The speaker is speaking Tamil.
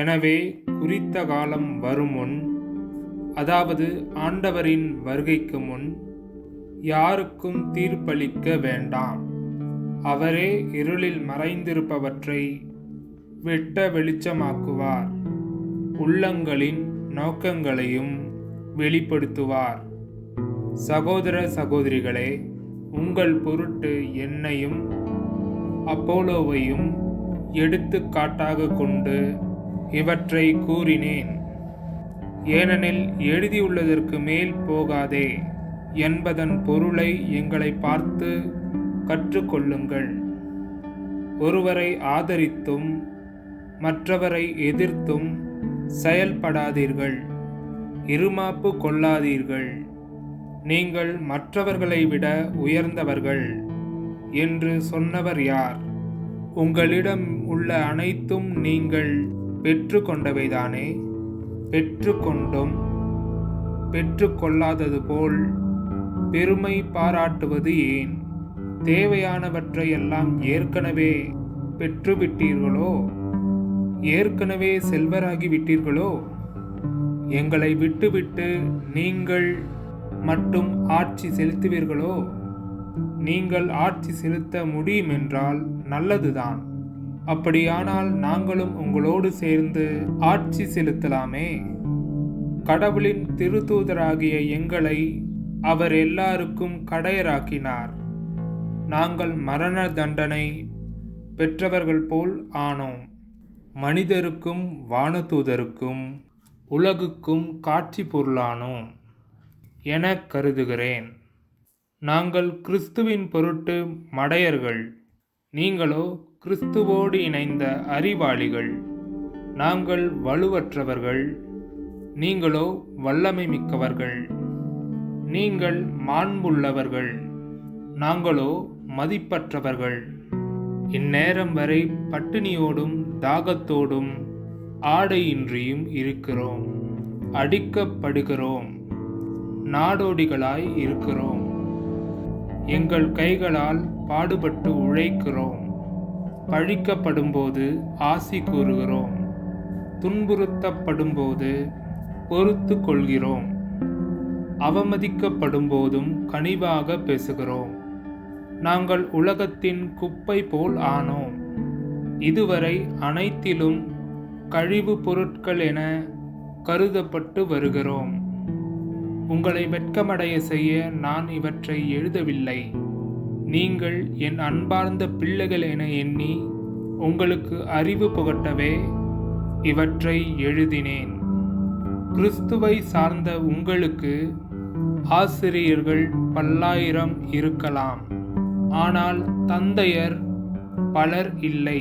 எனவே குறித்த காலம் வரும் முன் அதாவது ஆண்டவரின் வருகைக்கு முன் யாருக்கும் தீர்ப்பளிக்க வேண்டாம். அவரே இருளில் மறைந்திருப்பவற்றை வெட்ட வெளிச்சமாக்குவார். உள்ளங்களின் நோக்கங்களையும் வெளிப்படுத்துவார். சகோதர சகோதரிகளே உங்கள் பொருட்டு என்னையும் அப்போலோவையும் எடுத்துக்காட்டாக கொண்டு இவற்றை கூறினேன். ஏனெனில் எழுதியுள்ளதற்கு மேல் போகாதே என்பதன் பொருளை எங்களை பார்த்து கற்றுக்கொள்ளுங்கள். ஒருவரை ஆதரித்தும் மற்றவரை எதிர்த்தும் செயல்படாதீர்கள். இருமாப்பு கொள்ளாதீர்கள். நீங்கள் மற்றவர்களை விட உயர்ந்தவர்கள் என்று சொன்னவர் யார்? உங்களிடம் உள்ள அனைத்தும் நீங்கள் பெற்றுக்கொண்டவைதானே? பெற்றுக்கொண்டும். பெற்றுக்கொள்ளாதது போல் பெருமை பாராட்டுவது ஏன்? தேவையானவற்றை எல்லாம் ஏற்கனவே பெற்றுவிட்டீர்களோ? ஏற்கனவே செல்வராகி விட்டீர்களோ எங்களை விட்டுவிட்டு நீங்கள் மட்டும் ஆட்சி செலுத்துவீர்களோ? நீங்கள் ஆட்சி செலுத்த முடியுமென்றால் நல்லதுதான். அப்படியானால் நாங்களும் உங்களோடு சேர்ந்து ஆட்சி செலுத்தலாமே. கடவுளின் திருத்தூதராகிய எங்களை அவர் எல்லாருக்கும் கடையராக்கினார். நாங்கள் மரண தண்டனை பெற்றவர்கள் போல் ஆனோம். மனிதருக்கும் வானதூதருக்கும் உலகுக்கும் காட்சி பொருளானோம் என கருதுகிறேன். நாங்கள் கிறிஸ்துவின் பொருட்டு மடையர்கள். நீங்களோ கிறிஸ்துவோடு இணைந்த அறிவாளிகள் நாங்கள் வலுவற்றவர்கள் நீங்களோ வல்லமை மிக்கவர்கள் நீங்கள் மாண்புள்ளவர்கள் நாங்களோ மதிப்பற்றவர்கள். இந்நேரம் வரை பட்டினியோடும் தாகத்தோடும் ஆடையின்றியும் இருக்கிறோம் அடிக்கப்படுகிறோம் நாடோடிகளாய் இருக்கிறோம். எங்கள் கைகளால் பாடுபட்டு உழைக்கிறோம். பழிக்கப்படும்போது ஆசி கூறுகிறோம். துன்புறுத்தப்படும்போது பொறுத்து கொள்கிறோம் அவமதிக்கப்படும் போதும் கனிவாக பேசுகிறோம். நாங்கள் உலகத்தின் குப்பை போல் ஆனோம். இதுவரை அனைத்திலும் கழிவு பொருட்கள் என கருதப்பட்டு வருகிறோம். உங்களை வெட்கமடைய செய்ய நான் இவற்றை எழுதவில்லை. நீங்கள் என் அன்பார்ந்த பிள்ளைகள் என எண்ணி உங்களுக்கு அறிவு புகட்டவே இவற்றை எழுதினேன். கிறிஸ்துவை சார்ந்த உங்களுக்கு ஆசிரியர்கள் பல்லாயிரம் இருக்கலாம். ஆனால் தந்தையர் பலர் இல்லை.